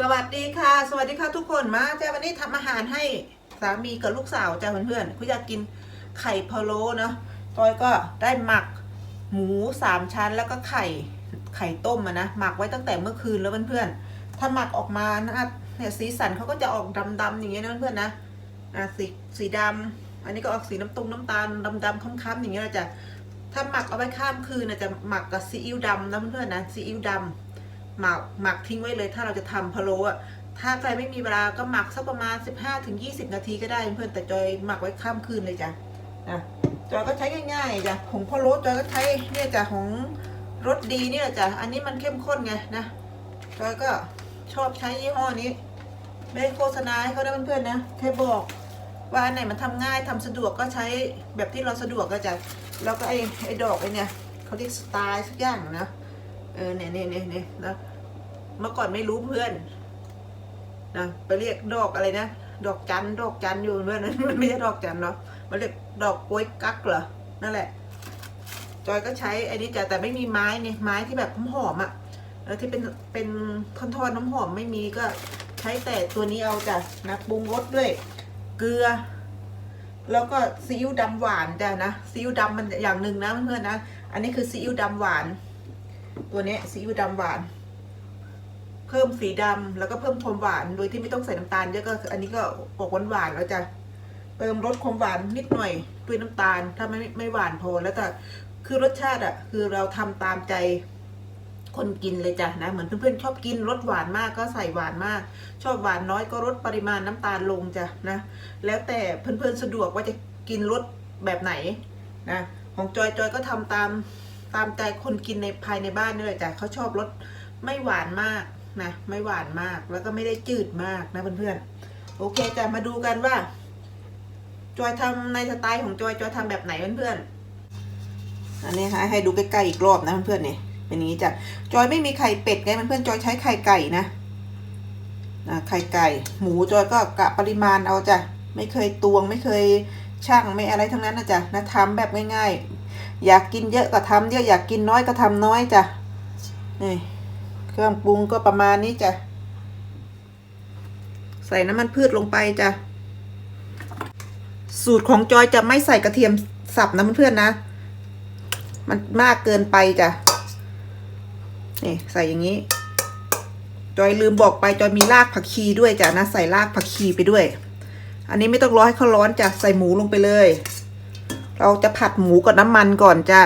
สวัสดีค่ะ สวัสดีค่ะทุกคนมาจ้าวันนี้ทำอาหารให้สามีกับลูกสาวจ้าเพื่อนๆคุณอยากกินไข่พะโล้เนาะจอยก็ได้หมักหมูสามชั้นแล้วก็ไข่ไข่ต้มอะนะหมักไว้ตั้งแต่เมื่อคืนแล้วเพื่อนๆถ้าหมักออกมานะเนี่ยสีสันเขาก็จะออกดำๆอย่างเงี้ยนะเพื่อนๆนะอะสีสีดำอันนี้ก็ออกสีน้ำตรงน้ำตาลดำๆค้ำๆอย่างเงี้ยนะจ้ะถ้าหมักเอาไว้ข้ามคืนนะจะหมักกับซีอิ๊วดำนะเพื่อนๆนะซีอิ๊วดำ หมักหมักทิ้งไว้เลย ถ้าเราจะทำพะโล้อะถ้าใครไม่มีเวลาก็หมักสักประมาณ 15-20 นาทีก็ได้เพื่อนแต่จอยหมักไว้ข้ามคืนเลยจ้ะนะจอยก็ใช้ง่ายๆจ้ะผงพะโล้จอยก็ใช้เนี่ยจ้ะของรสดีเนี่ยจ้ะอันนี้มันเข้มข้นไงนะจอยก็ชอบใช้ยี่ห้อนี้ ไม่โฆษณาให้เขาได้เพื่อนๆนะแค่บอกว่าอันไหนมันทำง่ายทำสะดวกก็ใช้แบบที่เราสะดวกก็จะแล้วก็ไอ้ไอ้ดอกไอ้เนี่ยเขาเรียกสไตล์สักอย่างนะเออเนี่ยเนี่ยเนี่ยเนี่ยนะ เมื่อก่อนไม่รู้เพื่อนนะไปเรียกดอกอะไรนะดอกจันดอกจันอยู่เพื่อนมันไม่ใช่ดอกจันเนาะมันเรียกดอกกล้วยกักเหรอนั่นแหละ จอยก็ใช้อ้นี้จ้ะแต่ไม่มีไม้เนี่ยไม้ที่แบบหอมๆอะแล้วที่เป็นเป็นท่อนๆน้ำหอมไม่มีก็ใช้แต่ตัวนี้เอาจ้ะนะปรุงรสด้วย เกลือ แล้วก็ซีอิ๊วดำหวานจ้ะนะซีอิ๊วดำมันอย่างหนึ่งนะเพื่อนๆนะ อันนี้คือซีอิ๊วดำหวาน ตัวนี้ซีอิ๊วดำหวาน เพิ่มสีดำแล้วก็เพิ่มความหวานโดยที่ไม่ต้องใส่น้ำตาลเยอะก็อันนี้ก็ออกหวานหวานแล้วจะเติมรสความหวานนิดหน่อยด้วยน้ำตาล ถ้าไม่ไม่หวานพอแล้วแต่คือรสชาติอะ คือเราทำตามใจคนกินเลยจ้ะนะเหมือนเพื่อนๆชอบกินรสหวานมากก็ใส่หวานมาก ชอบหวานน้อยก็ลดปริมาณน้ำตาลลงจ้ะนะ แล้วแต่เพื่อนๆสะดวกว่าจะกินรสแบบไหนนะของจอยจอยก็ทำตามตามใจคนกินในภายในบ้านนี่แหละจ้ะเขาชอบรสไม่หวานมาก นะไม่หวานมากแล้วก็ไม่ได้จืดมากนะเพื่อนๆโอเคจ้ะมาดูกันว่า จอยทำในสไตล์ของจอยจอยทำแบบไหนเพื่อนๆอันนี้ให้ให้ดูใกล้ๆอีกรอบนะเพื่อนๆเนี่ยเป็นอย่างนี้จ้ะจอยไม่มีไข่เป็ดไงเพื่อนๆจอยใช้ไข่ไก่นะนะไข่ไก่ หมูจอยก็กะปริมาณเอาจ้ะไม่เคยตวงไม่เคยช่างไม่อะไรทั้งนั้นนะจ้ะนะทำแบบง่ายๆ อยากกินเยอะก็ทำเยอะอยากกินน้อยก็ทำน้อยจ้ะนี่ เครื่องปรุงก็ประมาณนี้จ้ะ ใส่น้ำมันพืชลงไปจ้ะ สูตรของจอยจะไม่ใส่กระเทียมสับนะเพื่อนๆนะ มันมากเกินไปจ้ะ นี่ใส่อย่างนี้ จอยลืมบอกไปจอยมีรากผักชีด้วยจ้ะนะ ใส่รากผักชีไปด้วย อันนี้ไม่ต้องรอให้เขาร้อนจ้ะ ใส่หมูลงไปเลย เราจะผัดหมูกับน้ำมันก่อนจ้ะ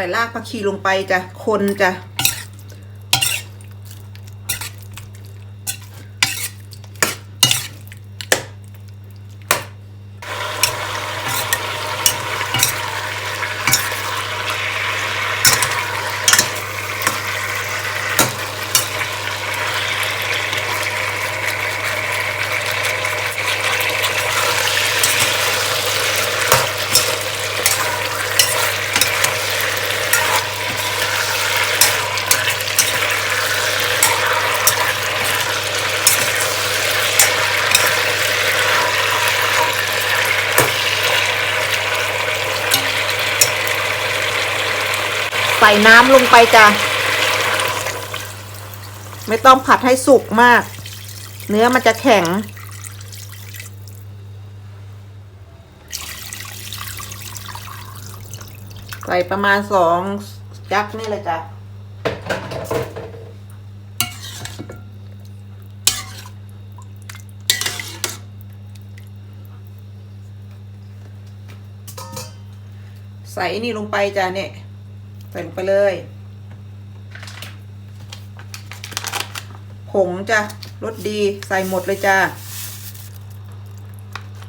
ใส่รากผักชีลงไปจ้ะคนจ้ะ ส่น้ำลงไปจ้ะ ไม่ต้องผัดให้สุกมาก เนื้อมันจะแข็ง ใส่ประมาณสองจักนี่เลยจ้ะใส่นี่ลงไปจ้ะเนี่ย ใส่ลงไปเลย ผงจ้ะรสดีใส่หมดเลยจ้ะ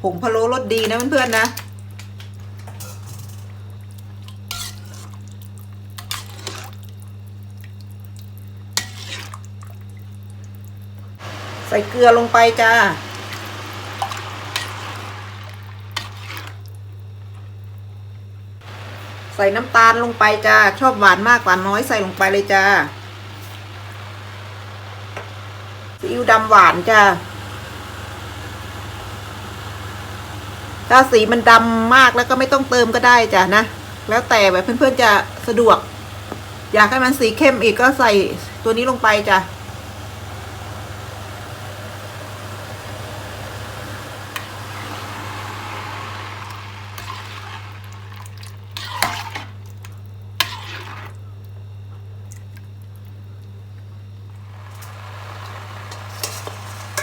ผงพะโล้รสดีนะเพื่อนๆนะ ใส่เกลือลงไปจ้า ส่น้ำตาลลงไปจ้า ชอบหวานมากหวานน้อยใส่ลงไปเลยจ้าซีอิ๊วดำหวานจ้าถ้าสีมันดำมากแล้วก็ไม่ต้องเติมก็ได้จ้ะนะ แล้วแต่แบบเพื่อนๆจะสะดวก อยากให้มันสีเข้มอีกก็ใส่ตัวนี้ลงไปจ้ะ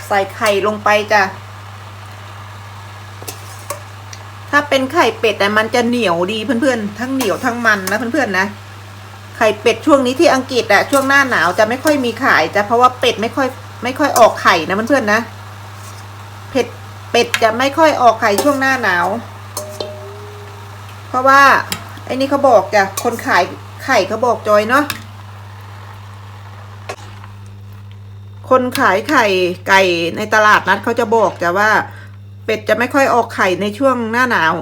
ใส่ไข่ลงไปจ้ะ ถ้าเป็นไข่เป็ดแต่มันจะเหนียวดีเพื่อนๆ ทั้งเหนียวทั้งมันนะเพื่อนๆนะ ไข่เป็ดช่วงนี้ที่อังกฤษอะช่วงหน้าหนาวจะไม่ค่อยมีขายจ้ะเพราะว่าเป็ดไม่ค่อยไม่ค่อยออกไข่นะเพื่อนๆนะเผ็ดเป็ดจะไม่ค่อยออกไข่ช่วงหน้าหนาว เพราะว่าไอ้นี่เขาบอกจ้ะคนขายไข่เขาบอกจอยเนาะ คนขายไข่ไก่ในตลาดนัดเขาจะบอกจ้ะว่า เป็ดจะไม่ค่อยออกไข่ในช่วงหน้าหนาว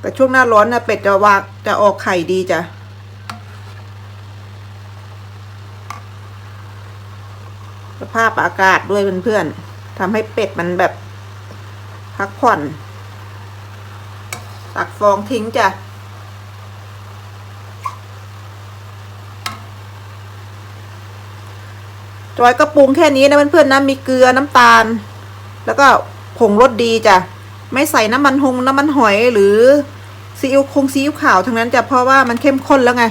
แต่ช่วงหน้าร้อนนะเป็ดจะวางจะออกไข่ดีจ้ะสภาพอากาศด้วยเพื่อนๆทำให้เป็ดมันแบบพักผ่อน ตักฟองทิ้งจ้ะ จอยก็ปรุงแค่นี้นะเพื่อนๆนะมีเกลือน้ำตาล แล้วก็ผงรสดีจ้ะไม่ใส่น้ำมันหงน้ำมันหอยหรือซีอิ๊วคงซีอิ๊วขาวทั้งนั้นจ้ะเพราะว่ามันเข้มข้นแล้วไง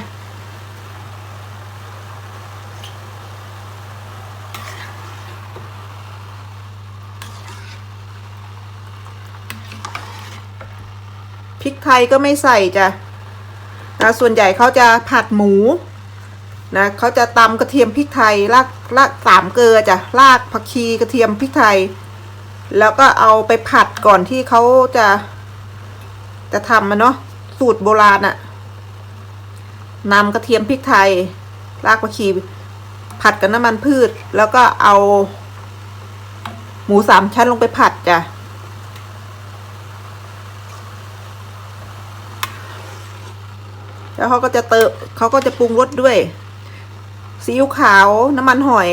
พริกไทยก็ไม่ใส่จ้ะส่วนใหญ่เขาจะผัดหมู นะเขาจะตำกระเทียมพริกไทยรากรากสามเกลือจ้ะรากผักชีกระเทียมพริกไทย แล้วก็เอาไปผัดก่อนที่เขาจะ จะทำมันเนาะสูตรโบราณอะนำกระเทียมพริกไทย รากผักชีผัดกับน้ำมันพืช แล้วก็เอา หมูสามชั้นลงไปผัดจ้ะแล้วเขาก็จะเติมเขาก็จะปรุงรสด้วย ซีอิ๊วขาวน้ำมันหอย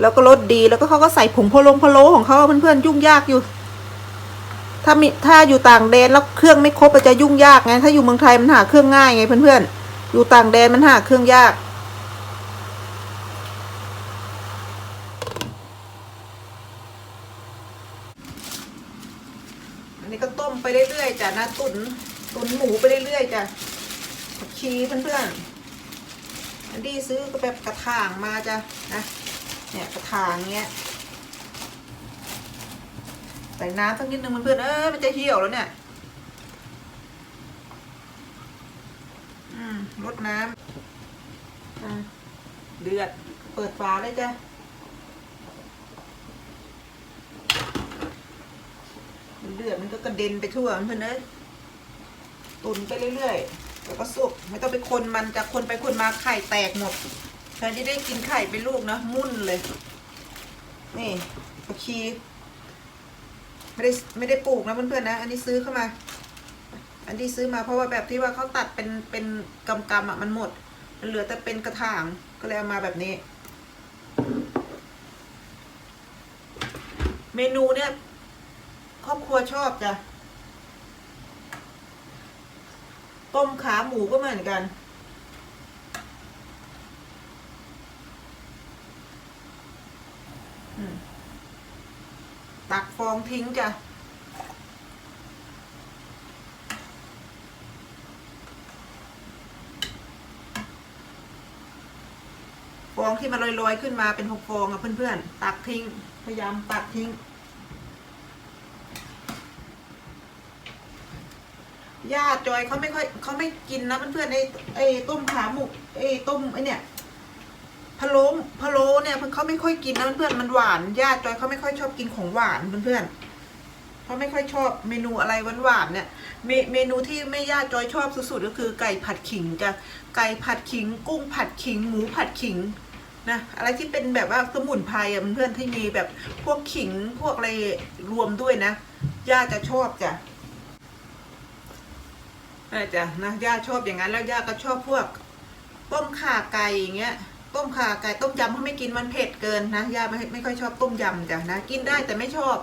แล้วก็รสดีแล้วก็เขาก็ใส่ผงพะโลงพะโล้ของเขาเพื่อนๆยุ่งยากอยู่ ถ้ามีถ้าอยู่ต่างแดนแล้วเครื่องไม่ครบมันจะยุ่งยากไงถ้าอยู่เมืองไทยมันหาเครื่องง่ายไงเพื่อนๆอยู่ต่างแดนมันหาเครื่องยากอันนี้ก็ต้มไปเรื่อยๆจ้ะนะตุน ตุนหมูไปเรื่อยๆจ้ะผักชีเพื่อนๆ อันนี้ซื้อก็แบบกระถางมาจ้ะนะเนี่ยกระถางเงี้ยใส่น้ำสักนิดนึงเพื่อนเอ้ยมันจะเหี่ยวแล้วเนี่ยลดน้ำเดือดเปิดฝาเลยจ้ะเลือดมันก็กระเด็นไปทั่วเพื่อนเอ้ยตุนไปเรื่อยๆ แล้วก็สุกไม่ต้องไปคนมันจะคนไปคนมาไข่แตกหมดแทนที่ได้กินไข่เป็นลูกนะมุ่นเลย นี่ผักชีไม่ได้ไม่ได้ปลูกนะเพื่อนๆนะ อันนี้ซื้อเข้ามา อันที่ซื้อมาเพราะว่าแบบที่ว่าเขาตัดเป็นเป็นกำกำๆอะมันหมด มันเหลือแต่เป็นกระถางก็เลยเอามาแบบนี้ เมนูเนี่ยครอบครัวชอบจ้ะ ต้มขาหมูก็เหมือนกันตักฟองทิ้งจ้ะฟองที่มันลอยๆขึ้นมาเป็นหกฟองอะเพื่อนๆ ตักทิ้ง พยายามตักทิ้ง ญาติจอยเขาไม่ค่อยเขาไม่กินนะเพื่อนๆไอ้ไอ้ต้มขาหมูไอ้ต้มไอ้เนี่ยพะโล้พะโล้เนี่ยเขาไม่ค่อยกินนะเพื่อนๆมันหวานญาติจอยเขาไม่ค่อยชอบกินของหวานเพื่อนๆเขาไม่ค่อยชอบเมนูอะไรหวานๆเนี่ยเมเมนูที่แม่ญาติจอยชอบสุดๆก็คือไก่ผัดขิงจ้ะไก่ผัดขิง กุ้งผัดขิง หมูผัดขิงนะอะไรที่เป็นแบบว่าสมุนไพรอะเพื่อนๆที่มีแบบพวกขิงพวกอะไรรวมด้วยนะญาติจะชอบจ้ะ น่าจะนะย่าชอบอย่างนั้นแล้วย่าก็ชอบพวกต้มข่าไก่อย่างเงี้ยต้มข่าไก่ต้มยำเขาไม่กินมันเผ็ดเกินนะย่าไม่ไม่ค่อยชอบต้มยำจ้ะนะกินได้แต่ไม่ชอบ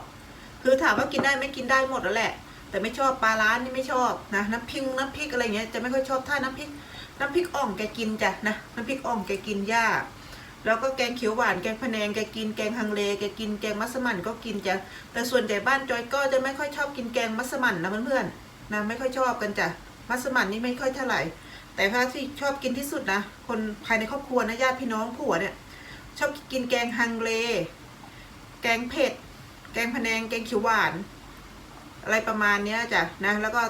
คือถามว่ากินได้ไม่กินได้หมดแล้วแหละ แต่ไม่ชอบปลาร้านนี่ไม่ชอบนะน้ำพริกน้ำพริกอะไรเงี้ยจะไม่ค่อยชอบถ้าน้ำพริก น้ำพริกอ่องแกกินจ้ะนะน้ำพริกอ่องแกกินย่าแล้วก็แกงเขียวหวานแกงพะแนงแกกินแกงฮังเลแกกินแกงมัสมั่นก็กินจ้ะแต่ส่วนใหญ่บ้านจอยก็จะไม่ค่อยชอบกินแกงมัสมั่นนะเพื่อนๆนะไม่ค่อยชอบกันจ้ะ มัสมั่นนี่ไม่ค่อยเท่าไหร่ แต่ถ้าที่ชอบกินที่สุดนะ คนภายในครอบครัวนะญาติพี่น้องผัวเนี่ย ชอบกินแกงฮังเล แกงเผ็ด แกงพะแนง แกงเขียวหวาน อะไรประมาณเนี้ยจ้ะนะ แล้วก็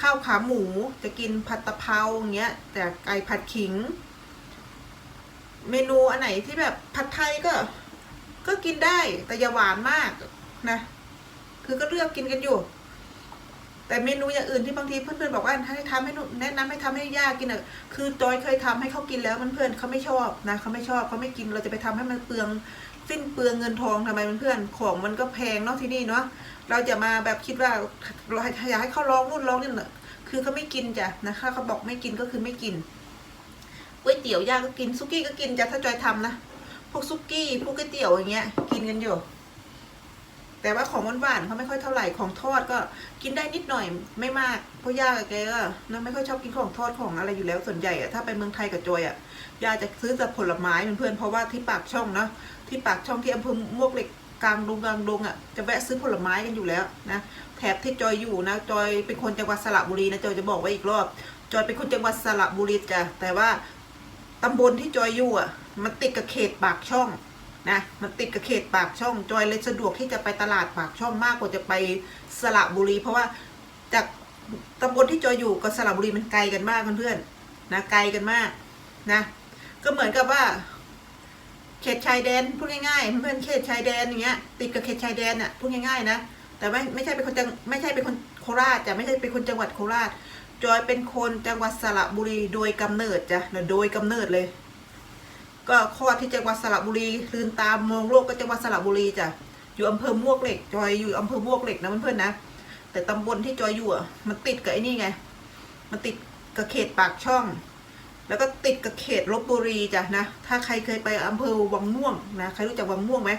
ข้าวขาหมูจะกินผัดตะเภาอย่างเงี้ย แต่ไก่ผัดขิง เมนูอันไหนที่แบบผัดไทยก็ ก็กินได้แต่อย่าหวานมากนะ คือก็เลือกกินกันอยู่ แต่เมนูอย่างอื่นที่บางทีเพื่อนๆบอกว่าให้ทำให้หนูแนะนำให้ทำให้ย่ากินอะคือจอยเคยทำให้เขากินแล้วเพื่อนๆเขาไม่ชอบนะเขาไม่ชอบเขาไม่กินเราจะไปทำให้มันเปลืองสิ้นเปลืองเงินทองทำไมเพื่อนๆของมันก็แพงเนาะที่นี่เนาะเราจะมาแบบคิดว่าเราอยากให้เขาลองนู่นลองนี่น่ะคือเขาไม่กินจ้ะนะคะเขาบอกไม่กินก็คือไม่กินก๋วยเตี๋ยวย่าก็กินซุกี้ก็กินจ้ะถ้าจอยทำนะพวกซุกี้พวกก๋วยเตี๋ยวอย่างเงี้ยกินกันอยู่ แต่ว่าของหวานๆเขาไม่ค่อยเท่าไหร่ของทอดก็กินได้นิดหน่อยไม่มากเพราะย่ากับแกก็นะไม่ค่อยชอบกินของทอดของอะไรอยู่แล้วส่วนใหญ่อะถ้าไปเมืองไทยกับจอยอะย่าจะซื้อแต่ผลไม้เพื่อนๆเพราะว่าที่ปากช่องเนาะที่ปากช่องที่อำเภอมวกเหล็กกลางดงกลางดงอะจะแวะซื้อผลไม้กันอยู่แล้วนะแถบที่จอยอยู่นะจอยเป็นคนจังหวัดสระบุรีนะจอยจะบอกไว้อีกรอบ จอยเป็นคนจังหวัดสระบุรีจ้ะแต่ว่าตำบลที่จอยอยู่อะมันติดกับเขตปากช่อง นะมันติดกับเขตปากช่องจอยเลยสะดวกที่จะไปตลาดปากช่องมากกว่าจะไปสระบุรี เพราะว่าจากตำบลที่จอยอยู่กับสระบุรีมันไกลกันมากเพื่อนๆนะไกลกันมากนะก็เหมือนกับว่า เขตชายแดนพูดง่ายๆเพื่อนเขตชายแดนอย่างเงี้ยติดกับเขตชายแดนอะพูดง่ายๆนะแต่ไม่ไม่ใช่เป็นคนจังไม่ใช่เป็นคนโคราชจ้ะไม่ใช่เป็นคนจังหวัดโคราชจอยเป็นคนจังหวัดสระบุรีโดยกำเนิดจ้ะโดยกำเนิดเลย ก็คลอดที่จังหวัดสระบุรีลืนตามมองโลกก็จังหวัดสระบุรีจ้ะอยู่อำเภอมวกเหล็ก จอยอยู่อำเภอมวกเหล็กนะเพื่อนๆนะแต่ตำบลที่จอยอยู่อะมันติดกับไอ้นี่ไง มันติดกับเขตปากช่อง แล้วก็ติดกับเขตลบบุรีจ้ะนะถ้าใครเคยไปอำเภอวังม่วงนะใครรู้จักวังม่วงไหม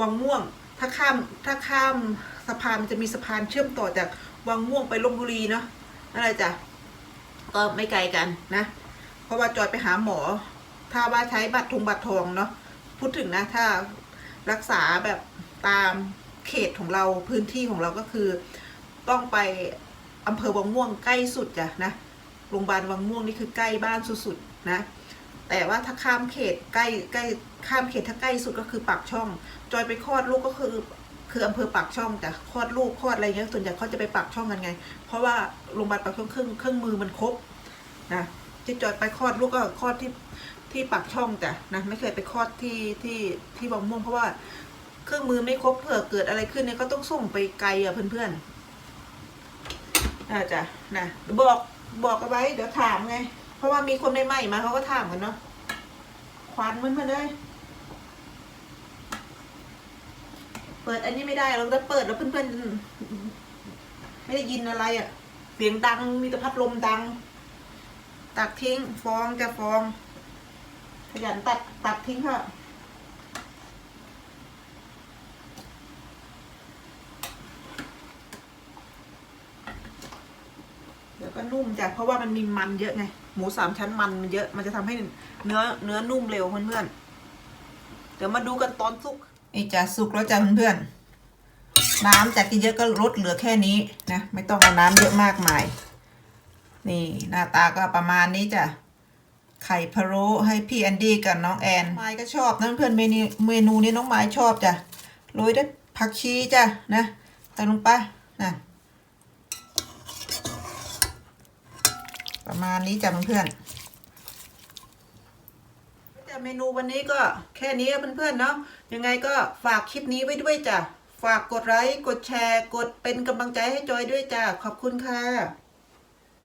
วังม่วง ถ้าข้ามถ้าข้ามสะพานมันจะมีสะพานเชื่อมต่อจากวังม่วงไปลบบุรีเนาะนั่นแหละจ้ะก็ไม่ไกลกันนะ เพราะว่าจอยไปหาหมอ ถ้าว่าใช้บัตรทงบัตรทองเนาะพูดถึงนะถ้ารักษาแบบตามเขตของเราพื้นที่ของเราก็คือ ต้องไปอำเภอวังม่วงใกล้สุดจ้ะนะโรงพยาบาลวังม่วงนี่คือใกล้บ้านสุดๆนะแต่ว่าถ้าข้ามเขตใกล้ใกล้ข้ามเขตถ้าใกล้สุดก็คือปากช่อง จอยไปคลอดลูกก็คือคืออำเภอปากช่องจ้ะคลอดลูกคลอดอะไรเงี้ยส่วนใหญ่เขาจะไปปากช่องกันไง เพราะว่าโรงพยาบาลปากช่องเครื่องเครื่องมือมันครบนะที่จอยไปคลอดลูกก็คลอดที่ ที่ปากช่องจ้ะนะไม่เคยไปคลอดที่ที่ที่บางม่วงเพราะว่าเครื่องมือไม่ครบเผื่อเกิดอะไรขึ้นเนี่ยก็ต้องส่งไปไกลอะเพื่อนๆน่าจะนะบอกบอกเอาไว้เดี๋ยวถามไง เพราะว่ามีคนใหม่ๆมาเขาก็ถามกันเนาะควันมันมาเลยเปิดอันนี้ไม่ได้เราจะเปิดแล้วเพื่อนๆไม่ได้ยินอะไรอะ เสียงดังมีแต่พัดลมดัง ตักทิ้งฟองจะฟอง ขยันตัดตัดทิ้งเถอะเดี๋ยวก็นุ่มจ้ะเพราะว่ามันมีมันเยอะไง หมูสามชั้นมันมันเยอะ มันจะทำให้เนื้อเนื้อนุ่มเร็วเพื่อนๆ เดี๋ยวมาดูกันตอนสุกนี่จ้ะสุกแล้วจ้ะเพื่อนๆ น้ำจากที่เยอะก็ลดเหลือแค่นี้นะ ไม่ต้องเอาน้ำเยอะมากมาย นี่หน้าตาก็ประมาณนี้จ้ะ ไข่พะโล้ให้พี่แอนดี้กับน้องแอนไม้ก็ชอบนะเพื่อนเมนูเมนูนี้น้องไม้ชอบจ้ะโรยด้วยผักชีจ้ะนะใส่ลงไปนะประมาณนี้จ้ะเพื่อนจ้ะเมนูวันนี้ก็แค่นี้เพื่อนๆเนาะยังไงก็ฝากคลิปนี้ไว้ด้วยจ้ะฝากกดไลค์กดแชร์ กดเป็นกำลังใจให้จอยด้วยจ้ะขอบคุณค่ะ